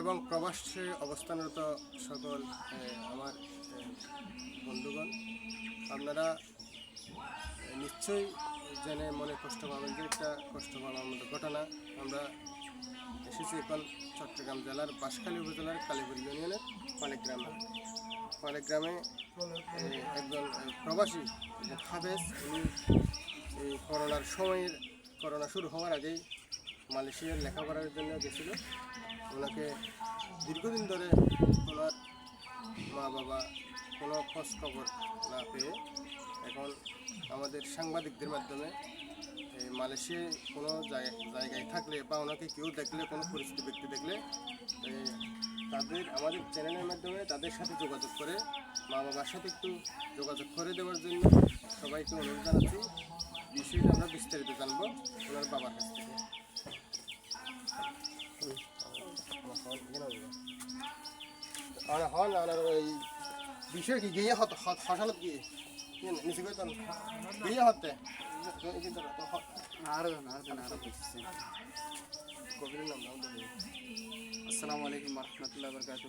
এবং প্রবাসে অবস্থানরত সকল আমার বন্ধুগণ, আপনারা নিশ্চয়ই জেনে মনে কষ্ট পাবেন যে একটা কষ্ট পাওয়ার মতো ঘটনা আমরা এসেছি এখন চট্টগ্রাম জেলার বাঁশখালী উপজেলার কালীপুর ইউনিয়নের অনেক গ্রামে অনেক গ্রামে একজন প্রবাসী যে হাবেজ উনি করোনার সময়ের, করোনা শুরু হওয়ার আগেই মালয়েশিয়ার লেখাপড়ার জন্য গেছিল। ওনাকে দীর্ঘদিন ধরে ওনার মা বাবা কোনো খোঁজ খবর না পেয়ে এখন আমাদের সাংবাদিকদের মাধ্যমে এই মালয়েশিয়ায় কোনো জায়গা- জায়গায় থাকলে বা ওনাকে কেউ দেখলে, কোনো পরিচিত ব্যক্তি দেখলে তাদের, আমাদের চ্যানেলের মাধ্যমে তাদের সাথে যোগাযোগ করে, মা বাবার সাথে একটু যোগাযোগ করে দেওয়ার জন্য সবাইকে অনুরোধ জানাচ্ছি। বিষয়টা আমরা বিস্তারিত জানব ওনার বাবার কাছ থেকে। আর হন আর ওই বিষয় কি? গিয়ে হত হসালত নিচে তো গিয়ে হতে আরও নাম নাম আসসালামু আলাইকুম রহমতুল্লাহ বরকাত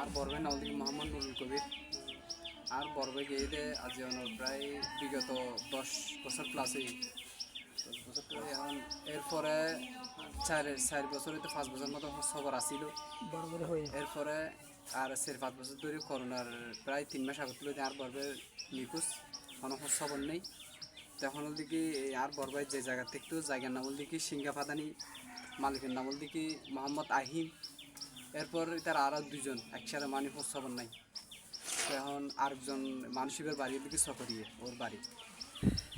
আর বরবে নাম দিকে মোহাম্মদ নুরুল কবির। আর বরবে গিয়ে আজ আমার প্রায় বিগত দশ বছর প্লাসই এখন। এরপরে চার চার বছর হইতে পাঁচ বছর মতো খবর আসিল। এরপরে আর চার পাঁচ বছর ধরে করোনার প্রায় তিন মাস আগত লইতে আর বরবে নিখোঁজ কোনো খবর নেই। তখন দিকে আর বরবাই যে জায়গা থেকে জায়গার নাম দিকে সিঙ্গা ফাদানি মালিকের নাম দিকে মোহাম্মদ আহিম। এরপর তার আরও দুজন একসাথে মানে খবর নাই। তো এখন আরেকজন মানসিকের বাড়ির দিকে সকরিয়ে ওর বাড়ি।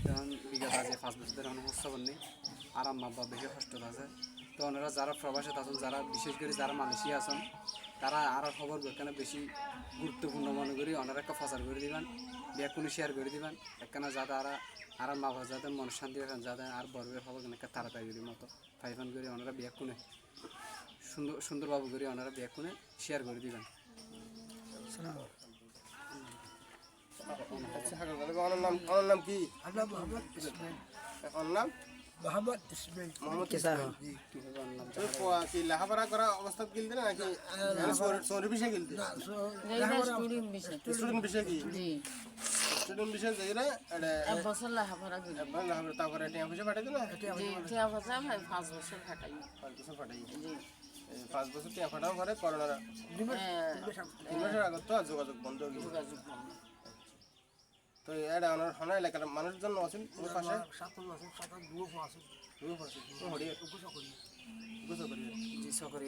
তখন বিগত আছে পাঁচ বছর ধরে খবর নেই। আর আম্মা আব্বা বেশি কষ্ট আছে তো ওনারা যারা প্রবাসে আছেন যারা বিশেষ করে যারা মালয়েশিয়া আছেন তারা আর খবর একখানে বেশি গুরুত্বপূর্ণ মনে করি। ওনারা একটা প্রচার করে দিবেন কোনো শেয়ার করে দিবেন। একখানা যাতে আর আর মা বাবা যাতে মন শান্তি রাখেন যাতে আর বর্বের খবর একটা তাড়াতাড়ি মতো ফাইফান করে ওনারা কোনে সুন্দর সুন্দরবাবু করে ওনারা কোনে শেয়ার করে দিবেন। আচ্ছা, নাম কি? নাম? মোহাম্মদ ইসমাইল মোহাম্মদ কে স্যার কি লেখাপড়া করা অবস্থাত গিলতে নাকি মানে সরি বিষয় গিলতে স্টুডেন্ট বিষয়। কি? স্টুডেন্ট বিষয় যাই না এক বছর লেখাপড়া গিল। একবার লেখাপড়া তারপরে টিয়া পয়সা পাঠাই দিলা জি টিয়া পয়সা আমি পাঁচ বছর খাটাই। পাঁচ বছর ফাটাই পাঁচ বছর টিয়া ফাটাও ঘরে করোনা দুই মাস আগত তো যোগাযোগ বন্ধ হয়ে যোগাযোগ বন্ধ। তো এটা আমার হানা এলাকার মানুষের জন্য আছেন। ওর পাশে গ্রুপ আছে করি। জি সকরি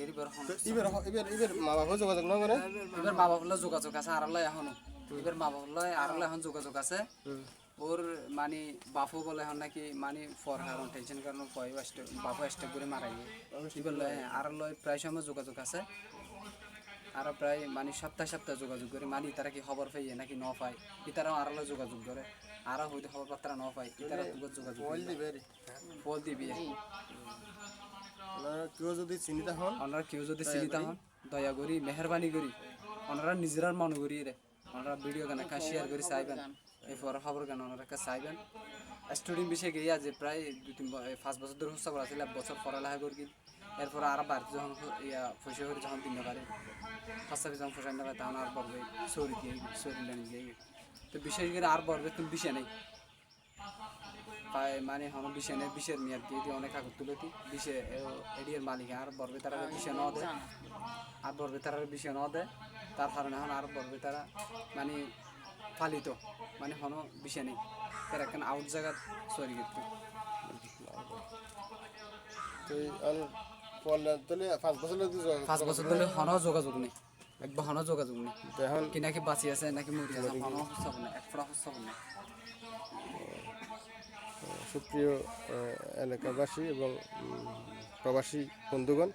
মা বাবা যোগাযোগ না করে? এবার মা বাবার যোগাযোগ আছে আর এখনও। এবার মা বাবার আর এখন যোগাযোগ আছে। ওর মানে বাপু বলে এখন নাকি মানে ফর কারণ টেনশন কারণ বাপু স্টেপ করে মারা গিয়ে। লয় আর লয় প্রায় সময় যোগাযোগ আছে। আর প্রায় মানে সপ্তাহে সপ্তাহে যোগাযোগ করে। মানে তারা কি খবর পাইয়ে নাকি ন পায়? ইতারাও আর যোগাযোগ করে। আর হয়তো খবর পাত্রা ন পায়। ইতারা তুগত যোগাযোগ মোবাইল দিবে ফল দিবি। কেউ যদি চিন্তা হন ওনারা কেউ যদি চিনিত হন দয়া করি মেহরবানি করি। ওনারা নিজেরার মনে করি রে ওনারা ভিডিও গান একটা শেয়ার করে চাইবেন। এরপর খবর গান ওনারা একটা চাইবেন। স্টুডেন্ট বিষয়ে গিয়ে যে প্রায় দুই তিন পাঁচ বছর ধরে হুসা করা ছিল বছর পড়ালেখা করি। এরপর আর বাড়িতে যখন ইয়া পয়সা করে যখন দিন পারে ফার্স্ট যখন পয়সা না পারে তখন আর পড়বে সরি দিয়ে সরি লেন দিয়ে তো বিশেষ করে আর পড়বে তুমি বিষয় নেই। মানে আমার বিষয় নেই বিষের মেয়াদ দিয়ে দিয়ে অনেক কাগজ তুলে দিই। বিষে এডিয়ার মালিক আর বরবে তারা বিষয় ন দেয়। আর বরবে তারা বিষয় ন দেয়, তার কারণে এখন আর বরবে তারা মানে ফালিত। মানে হনো বিষয় নেই। তার একখান আউট জায়গা সরি কিন্তু তো পাঁচ বছর পাঁচ বছর ধরে হনো যোগাযোগ নেই। একবার হনো যোগাযোগ নেই। এখন কি নাকি বাঁচি আছে নাকি মরি আছে হনো হস্তাব নেই এক ফোড়া হস্তাব নেই। সুপ্রিয় এলাকাবাসী এবং প্রবাসী বন্ধুগণ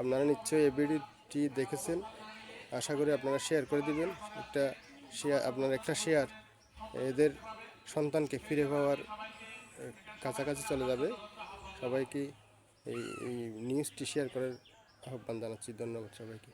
আপনারা নিশ্চয়ই এই ভিডিওটি দেখেছেন। আশা করি আপনারা শেয়ার করে দিবেন। একটা শেয়ার আপনার একটা শেয়ার এদের সন্তানকে ফিরে পাওয়ার কাছাকাছি চলে যাবে। সবাইকে এই নিউজটি শেয়ার করার আহ্বান জানাচ্ছি। ধন্যবাদ সবাইকে।